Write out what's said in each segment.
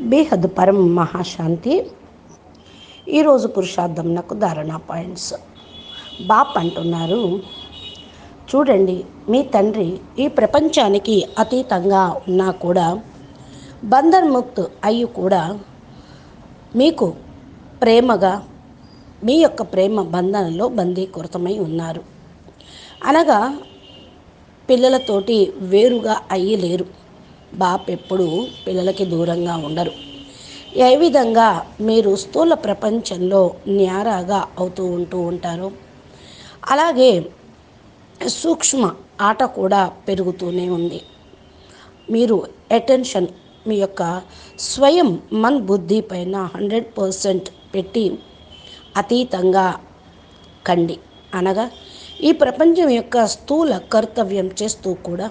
బేహద్ పరం మహాశాంతి. ఈరోజు పురుషార్థంనకు ధారణ పాయింట్స్. బాప్ అంటున్నారు చూడండి మీ తండ్రి ఈ ప్రపంచానికి అతీతంగా ఉన్నా కూడా బంధన్ముక్త్ అయ్యి కూడా మీకు ప్రేమగా మీ యొక్క ప్రేమ బంధనలో బందీకృతమై ఉన్నారు. అనగా పిల్లలతోటి వేరుగా అయ్యి లేరు. బాప్ ఎప్పుడు పిల్లలకి దూరంగా ఉండరు. ఏ విధంగా మీరు స్థూల ప్రపంచంలో న్యారాగా అవుతూ ఉంటూ ఉంటారు అలాగే సూక్ష్మ ఆట కూడా పెరుగుతూనే ఉంది. మీరు అటెన్షన్ మీ యొక్క స్వయం మన్ బుద్ధి పైన హండ్రెడ్ పర్సెంట్ పెట్టి అతీతంగా కండి. అనగా ఈ ప్రపంచం యొక్క స్థూల కర్తవ్యం చేస్తూ కూడా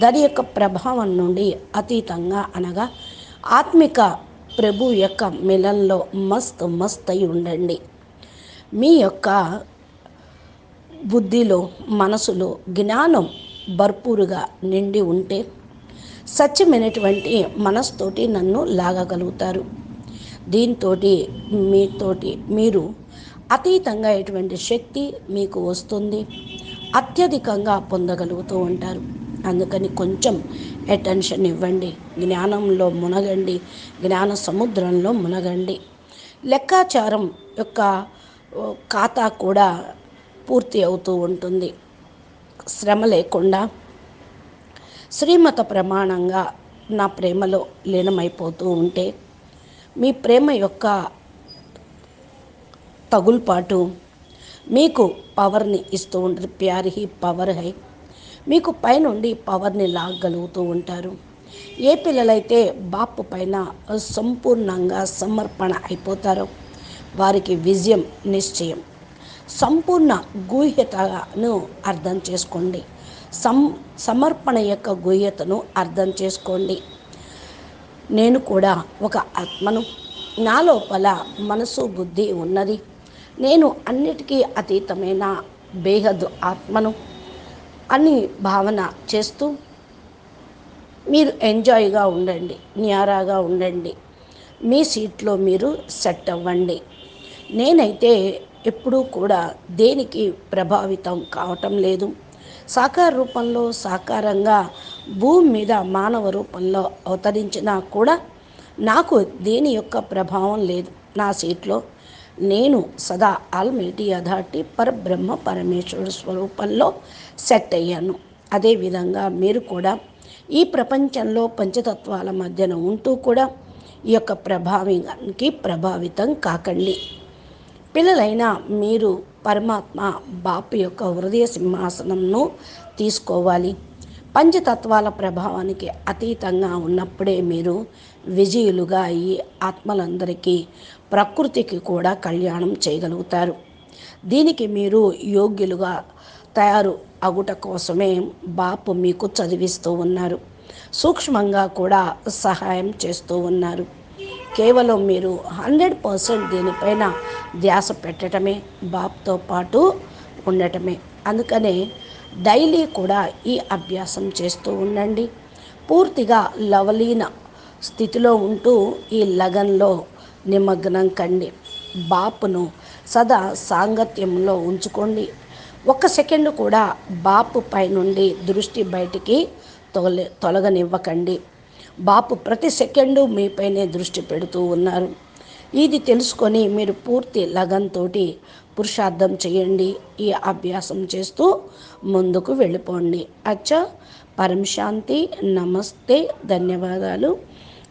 దాని యొక్క ప్రభావం నుండి అతీతంగా అనగా ఆత్మిక ప్రభు యొక్క మిలన్లో మస్త్ మస్త్ అయి ఉండండి. మీ యొక్క బుద్ధిలో మనసులో జ్ఞానం భర్పూరుగా నిండి ఉంటే సత్యమైనటువంటి మనస్తోటి నన్ను లాగగలుగుతారు. దీంతో మీతోటి మీరు అతీతంగా ఎటువంటి శక్తి మీకు వస్తుంది అత్యధికంగా పొందగలుగుతూ ఉంటారు. అందుకని కొంచెం అటెన్షన్ ఇవ్వండి. జ్ఞానంలో మునగండి. జ్ఞాన సముద్రంలో మునగండి. లెక్కాచారం యొక్క ఖాతా కూడా పూర్తి అవుతూ ఉంటుంది. శ్రమ లేకుండా శ్రీమత ప్రమాణంగా నా ప్రేమలో లీనమైపోతూ ఉంటే మీ ప్రేమ యొక్క తగుల్పాటు మీకు పవర్ని ఇస్తూ ఉంటుంది. ప్యార్ హీ పవర్ హై. మీకు పైనుండి పవర్ని లాగలుగుతూ ఉంటారు. ఏ పిల్లలైతే బాపు పైన సంపూర్ణంగా సమర్పణ అయిపోతారో వారికి విజయం నిశ్చయం. సంపూర్ణ గూహ్యతను అర్థం చేసుకోండి. సం సమర్పణ యొక్క గూహ్యతను అర్థం చేసుకోండి. నేను కూడా ఒక ఆత్మను నా లోపల మనసు బుద్ధి ఉన్నది. నేను అన్నిటికీ అతీతమైన బేహద్ ఆత్మను అని భావన చేస్తూ మీరు ఎంజాయ్గా ఉండండి న్యారాగా ఉండండి. మీ సీట్లో మీరు సెట్ అవ్వండి. నేనైతే ఎప్పుడూ కూడా దేనికి ప్రభావితం కావటం లేదు. సాకార రూపంలో సాకారంగా భూమి మీద మానవ రూపంలో అవతరించినా కూడా నాకు దేని యొక్క ప్రభావం లేదు నా సీట్లో. నేను సదా ఆల్మేటి అధాటి పరబ్రహ్మ పరమేశ్వరుడు స్వరూపంలో సెట్ అయ్యాను. అదేవిధంగా మీరు కూడా ఈ ప్రపంచంలో పంచతత్వాల మధ్యన ఉంటూ కూడా ఈ యొక్క ప్రభావానికి ప్రభావితం కాకండి. పిల్లలైన మీరు పరమాత్మ బాపు యొక్క హృదయ సింహాసనంను తీసుకోవాలి. పంచతత్వాల ప్రభావానికి అతీతంగా ఉన్నప్పుడే మీరు విజయులుగా అయ్యి ఆత్మలందరికీ ప్రకృతికి కూడా కళ్యాణం చేయగలుగుతారు. దీనికి మీరు యోగ్యులుగా తయారు అగుట కోసమే బాపు మీకు చదివిస్తూ ఉన్నారు. సూక్ష్మంగా కూడా సహాయం చేస్తూ ఉన్నారు. కేవలం మీరు హండ్రెడ్ పర్సెంట్ దీనిపైన ధ్యాస పెట్టడమే బాప్తో పాటు ఉండటమే. అందుకనే డైలీ కూడా ఈ అభ్యాసం చేస్తూ ఉండండి. పూర్తిగా లవలీన స్థితిలో ఉంటూ ఈ లగన్లో నిమగ్నం కండి. బాపును సదా సాంగత్యంలో ఉంచుకోండి. ఒక్క సెకండ్ కూడా బాపు పైనుండి దృష్టి బయటికి తొలగ తొలగనివ్వకండి. బాపు ప్రతి సెకండు మీపైనే దృష్టి పెడుతూ ఉన్నారు. ఇది తెలుసుకొని మీరు పూర్తి లగన్తో పురుషార్థం చేయండి. ఈ అభ్యాసం చేస్తూ ముందుకు వెళ్ళిపోండి. అచ్చా పరం శాంతి నమస్తే ధన్యవాదాలు.